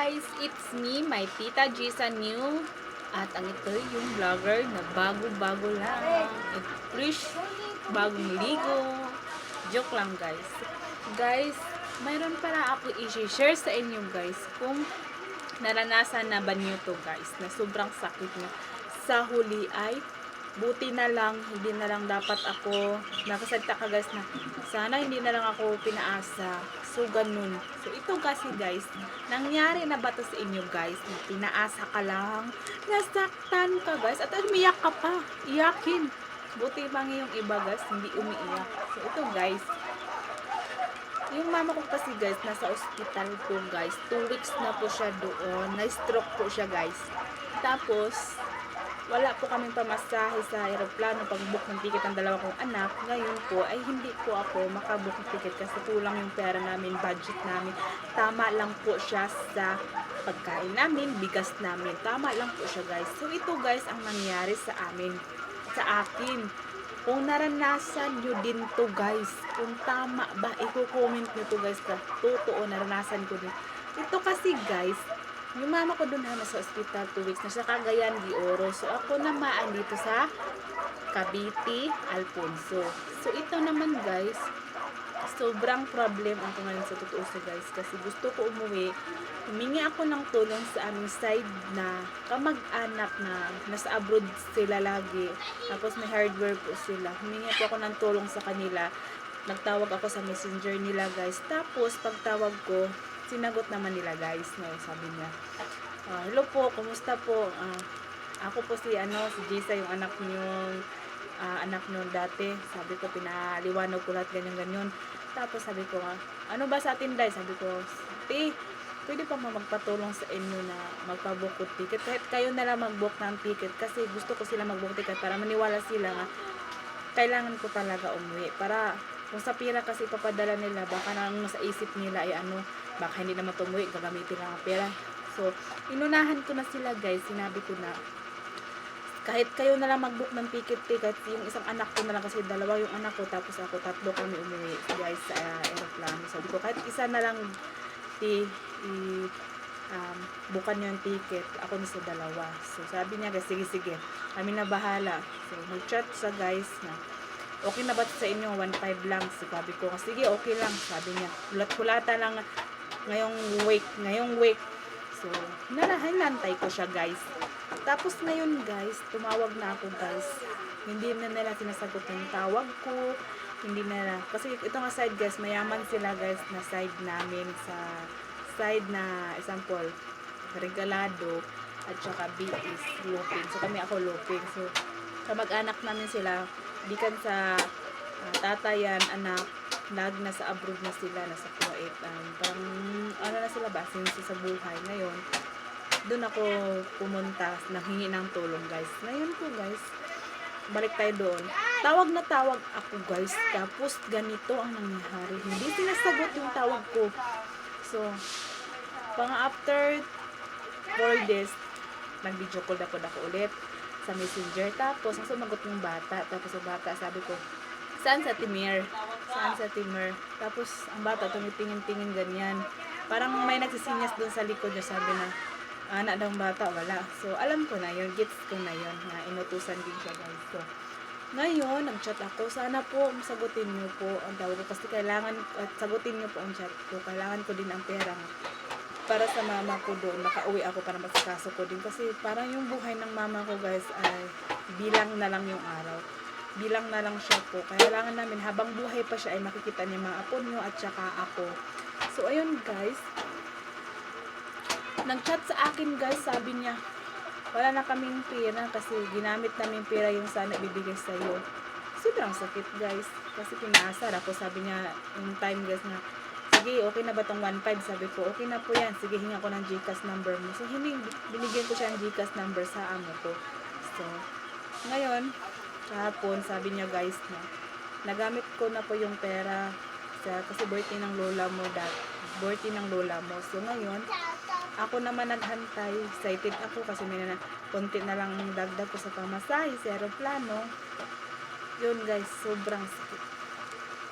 Guys, it's me, my Tita Gisa New. At ang ito yung vlogger na bago-bago lang. At fresh, bagong ligo. Joke lang guys. Guys, mayroon para ako i-share sa inyo guys kung naranasan na ba niyo to guys na sobrang sakit na sa huli ay buti na lang hindi na lang dapat ako nakasalita ka guys na sana hindi na lang ako pinaasa so ganun so ito kasi guys nangyari na ba to sa inyo guys na pinaasa ka lang nasaktan ka guys at umiyak ka pa iyakin buti bang yung iba guys hindi umiiyak so ito guys yung mama ko kasi guys, nasa ospital po guys. Two weeks na po siya doon. Na-stroke po siya guys. Tapos, wala po kaming pamasahe sa aeroplano pag-book ng ticket ng dalawa kong anak. Ngayon po, ay hindi po ako makabook ng ticket kasi kulang yung pera namin, budget namin. Tama lang po siya sa pagkain namin, bigas namin. Tama lang po siya guys. So ito guys ang nangyari sa amin, sa akin. Kung naranasan nyo din to guys, kung tama ba, i-comment nyo to guys, totoo, naranasan ko din. Ito kasi guys, yung mama ko dun na sa hospital 2 weeks na sa Cagayan de Oro. So ako namaan dito sa Cavite, Alfonso. So ito naman guys, sobrang problem ako ngayon sa totoo sa guys. Kasi gusto ko umuwi. Humingi ako ng tulong sa aming side na kamag-anak na nasa abroad sila lagi. Tapos may hardware po sila. Humingi po ako ng tulong sa kanila. Nagtawag ako sa messenger nila guys. Tapos pagtawag ko sinagot naman nila guys no sabi niya "Ah, hello po kumusta po Ah, ako po si ano si Jisa yung anak niyong ah, anak nyo dati. Sabi ko, pinaliwanag ko lahat ganyan-ganyan. Tapos sabi ko nga, ano ba sa atin dahil? Sabi ko, ti, pwede pa ma magpatulong sa inyo na magpabook ko ticket. Kahit kayo na lang mag-book ng ticket kasi gusto ko sila mag-book ticket para maniwala sila nga kailangan ko talaga umuwi. Para kung sa pira kasi papadala nila, baka nang nasa isip nila ay ano, baka hindi naman tumuwi, gagamitin lang ang pera. So, inunahan ko na sila guys, sinabi ko na, kahit kayo na lang mag-book ng ticket ticket yung isang anak ko na lang kasi dalawa yung anak ko tapos ako tatlo kami umuwi guys sa uh, aeroplano. Sabi ko kahit isa na lang i, i um, bukan yung ticket ako na sa dalawa. So sabi niya guys sige sige kami na bahala. So nag-chat sa guys na okay na ba sa inyo? 1.5 lang. Sabi ko sige okay lang. Sabi niya kulat-kulata lang ngayong week ngayong week so narahay nantay ko siya guys tapos ngayon guys, tumawag na ako guys. Hindi na nila sinasagot yung tawag ko. Hindi na. Kasi ito nga side guys, mayaman sila guys na side namin sa side na example, regalado at saka B is looping. So kami ako looping. So kamag-anak namin sila, bikan sa uh, tatayan, anak, lag na sa abroad na sila, nasa Kuwait. Um, parang ano na sila ba, since sa buhay. Ngayon, doon ako pumunta, nanghingi ng tulong guys. Ngayon po guys, balik tayo doon. Tawag na tawag ako guys, tapos ganito ang nangyari. Hindi sinasagot yung tawag ko. So, pang after 4 days, nag-video call ako ako ulit sa messenger. Tapos, ang sumagot yung bata. Tapos, ang bata, sabi ko, saan sa Timir? Saan sa Timir? Tapos, ang bata, tumitingin-tingin ganyan. Parang may nagsisinyas doon sa likod niya, sabi na, anak ng bata, wala. So, alam ko na yun, gets ko na yun, na inutusan din siya guys. So, ngayon, nag-chat ako, sana po sagutin niyo po ang tawag ko kasi kailangan, at sagutin niyo po ang chat ko, kailangan ko din ang pera para sa mama ko doon, makauwi ako para masikaso ko din kasi parang yung buhay ng mama ko guys ay bilang na lang yung araw bilang na lang siya po kailangan namin habang buhay pa siya ay makikita niya mga apo niyo at saka ako so ayun guys nag-chat sa akin guys, sabi niya, wala na kaming pera kasi ginamit namin pera yung sana ibibigay sa iyo. Sobrang sakit guys. Kasi pinasar ako, sabi niya, yung time guys na, sige, okay na ba tong 1.5? Sabi ko, okay na po yan. Sige, hinga ko ng Gcash number mo. So, hindi, binigyan ko siya ng Gcash number sa amo ko. So, ngayon, kahapon, sabi niya guys na, nagamit ko na po yung pera sa, kasi birthday ng lola mo, dat, birthday ng lola mo. So, ngayon, ako naman naghantay. Excited ako kasi may na, konti na lang dagdag ko sa pamasahe sa aeroplano. Yun guys, sobrang sakit.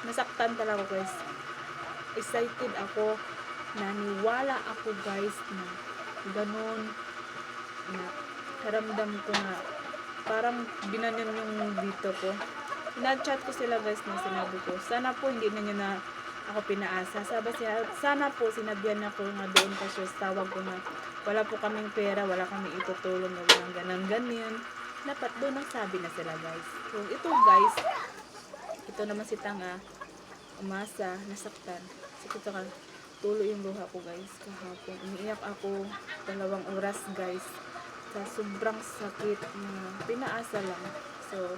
Nasaktan talaga guys. Excited ako naniwala ako guys na ganun na karamdam ko na parang binanan yung dito ko. Sinachat ko sila guys na sinabi ko, sana po hindi na niya na ako pinaasa. Sabi siya, sana po sinabihan ako nga doon kasi tawag ko na wala po kaming pera, wala kaming itutulong na walang ganun ganyan. Dapat doon ang sabi na sila guys. So ito guys, ito naman si Tanga, umasa, nasaktan. So ito ka, tulo yung luha ko guys kahapon. Umiiyak ako dalawang oras guys sa sobrang sakit na pinaasa lang. So,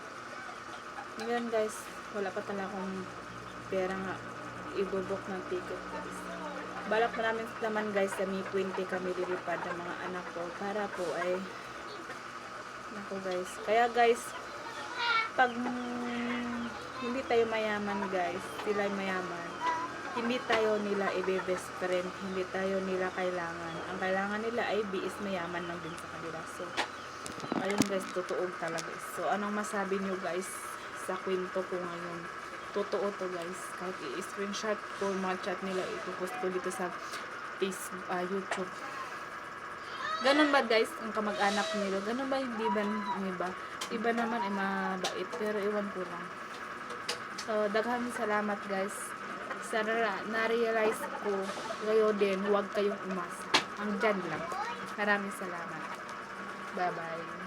ngayon guys, wala pa talaga akong pera nga ibubok ng ticket guys. Balak na namin naman guys sa May 20 kami lilipad ng mga anak ko para po ay nako guys. Kaya guys, pag hindi tayo mayaman guys, sila ay mayaman, hindi tayo nila ibe-best friend, hindi tayo nila kailangan. Ang kailangan nila ay biis mayaman lang din sa kanila. So, ayun guys, totoo talaga. So, anong masabi nyo guys sa kwento ko ngayon? Totoo to guys. Kahit i-screenshot ko mga chat nila, ipopost ko dito sa Facebook, ah, YouTube. Ganun ba guys, ang kamag-anak nila? Ganun ba hindi ba iba? Iba naman ay mabait, pero iwan ko lang. So, daghang salamat guys. Sana na-realize ko kayo din, huwag kayong umasa. Ang dyan lang. Maraming salamat. Bye-bye.